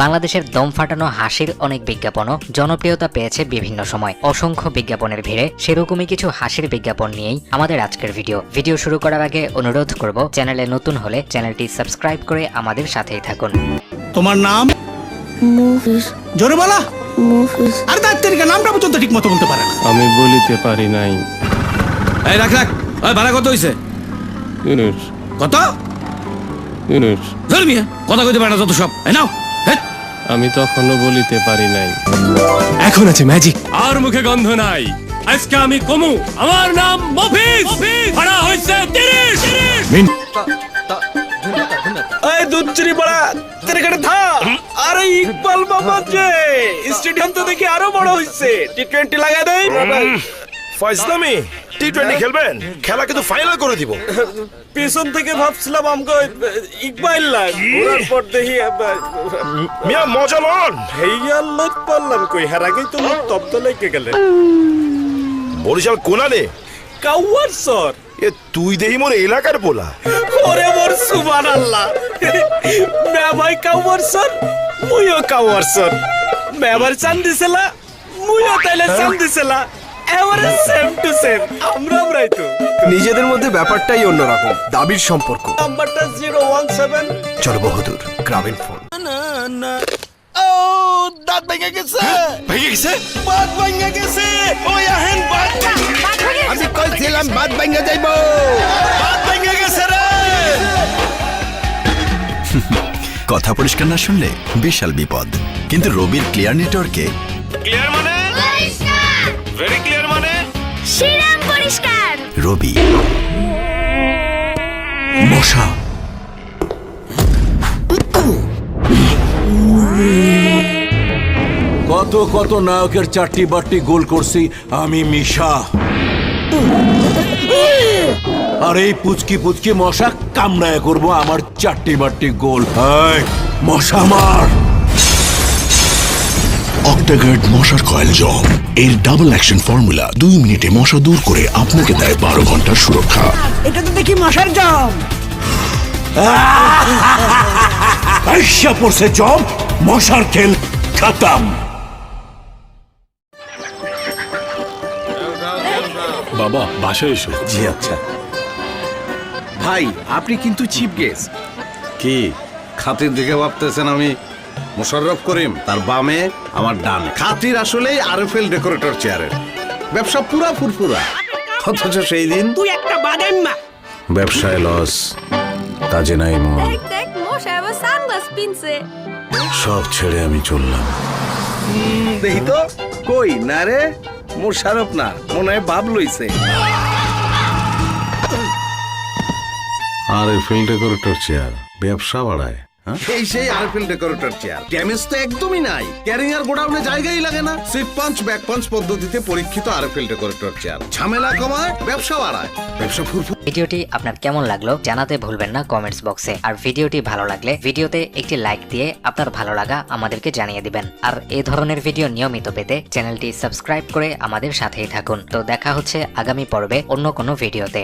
বাংলাদেশের দম ফাটানো হাসির অনেক বিজ্ঞাপনও জনপ্রিয়তা পেয়েছে বিভিন্ন সময়। অসংখ্য বিজ্ঞাপনের ভিড়ে সেরকমই কিছু হাসির বিজ্ঞাপন নিয়েই আমাদের আজকের ভিডিও। ভিডিও শুরু করার আগে অনুরোধ করব চ্যানেলে নতুন হলে চ্যানেলটি সাবস্ক্রাইব করে আমাদের সাথেই থাকুন। তোমার নাম? জোরে বলা। আর তার নামটা পর্যন্ত ঠিক মতো বলতে পারে না। আমি বলিতে পারি নাই। এই রাখ রাখ। ওই ভাড়া কত হইছে? ইউনুস। কত? ইউনুস। ধর্মিয়া কথা কইতে পারে না যত সব। এই নাও। আমি তখনও বলিতে পারি নাই। এখন আছে ম্যাজিক আর মুখে গন্ধ নাই। আজকে আমি কমু। আমার নাম মফিজ। ভাড়া হইছে 30 এই দুচ্চুরি বড়া তেরিকাটা থা। আরে ইকবাল বাবা যে স্টেডিয়াম তো দেখি আরও বড় হইছে। টি টোয়েন্টি লাগাই দেই। ফয়সলামি টি টোয়েন্টি খেলবেন? খেলা কিন্তু ফাইনাল করে দিব। পিছন থেকে ভাবছিলাম আমগো ইকবাল লাগ ঘোরার পর দেখি মিয়া মজা লন। হেইয়া লোক পারলাম কই? হার আগেই তো লোক তপ্ত লেগে গেলে বরিশাল কোনালে কাউয়ার সর। এ তুই দেহি মোর এলাকার বলা ওরে মোর সুবান আল্লাহ। ভাই কাউয়ার সর মুইও কাউয়ার সর। মেবার চান দিছিলা মুইও তাইলে চান দিছিলা এবারে সেম টু সেম আমরা আমরাই তো। নিজেদের মধ্যে ব্যাপারটাই অন্যরকম দাবির সম্পর্ক। নাম্বারটা জিরো ওয়ান সেভেন চল বহুদূর গ্রামীণ ফোন। ও দাঁত ভেঙে গেছে। ভেঙে গেছে? বাত ভেঙে গেছে। ওই আহেন বাত। আমি কইছিলাম বাদ ভাঙা যাইব। বাত ভেঙে গেছে রে। কথা পরিষ্কার না শুনলে বিশাল বিপদ। কিন্তু রবির ক্লিয়ার নেটওয়ার্কে ক্লিয়ার শ্রীরাম পরিষ্কার। রবি। মশা। কত কত নায়কের চারটি বারটি গোল করছি আমি মিশা। আর এই পুচকি পুচকি মশা কামড়ায় করব আমার চারটি বারটি গোল। মশা মার। অক্টাগার্ড মশার কয়েল জম এর ডাবল অ্যাকশন ফর্মুলা দুই মিনিটে মশা দূর করে আপনাকে দেয় বারো ঘণ্টার সুরক্ষা। আইসা পড়ছে জব মশার খেল খাতাম। বাবা বাসায় এসো। জি আচ্ছা। ভাই আপনি কিন্তু চিপ গেস্ট। কি? খাতির দেখে ভাবতেছেন আমি মোশাররফ করিম তার বামে আমার ডান। খাতির আসলেই আরএফএল ডেকোরেটর চেয়ারের। ব্যবসা পুরা ফুরফুরা। অথচ সেই দিন তুই একটা ব্যবসায় লস কাজে নাই মন। দেখ মশা আবার সানগ্লাস পিনছে। সব ছেড়ে আমি চললাম। দেখি তো কই? না রে মোশারফ না মনে হয় ভাব লইছে। আর আরএফএল ডেকোরেটর চেয়ার ব্যবসা বাড়ায়? এই সেই আরএফএল ডেকোরেটর চেয়ার ড্যামেজ তো একদমই নাই। ক্যারিং আর গোডাউনে জায়গাই লাগে না। পাঞ্চ ব্যাক পাঞ্চ পদ্ধতিতে পরীক্ষিত আরএফএল ডেকোরেটর চেয়ার ঝামেলা কমায় ব্যবসা বাড়ায়। ব্যবসা ফুরফুর ভিডিওটি আপনার কেমন লাগল জানাতে ভুলবেন না কমেন্টস বক্সে আর ভিডিওটি ভালো লাগলে ভিডিওতে একটি লাইক দিয়ে আপনার ভালো লাগা আমাদেরকে জানিয়ে দিবেন। আর এই ধরনের ভিডিও নিয়মিত পেতে চ্যানেলটি সাবস্ক্রাইব করে আমাদের সাথেই থাকুন। তো দেখা হচ্ছে আগামী পর্বে অন্য কোনো ভিডিওতে।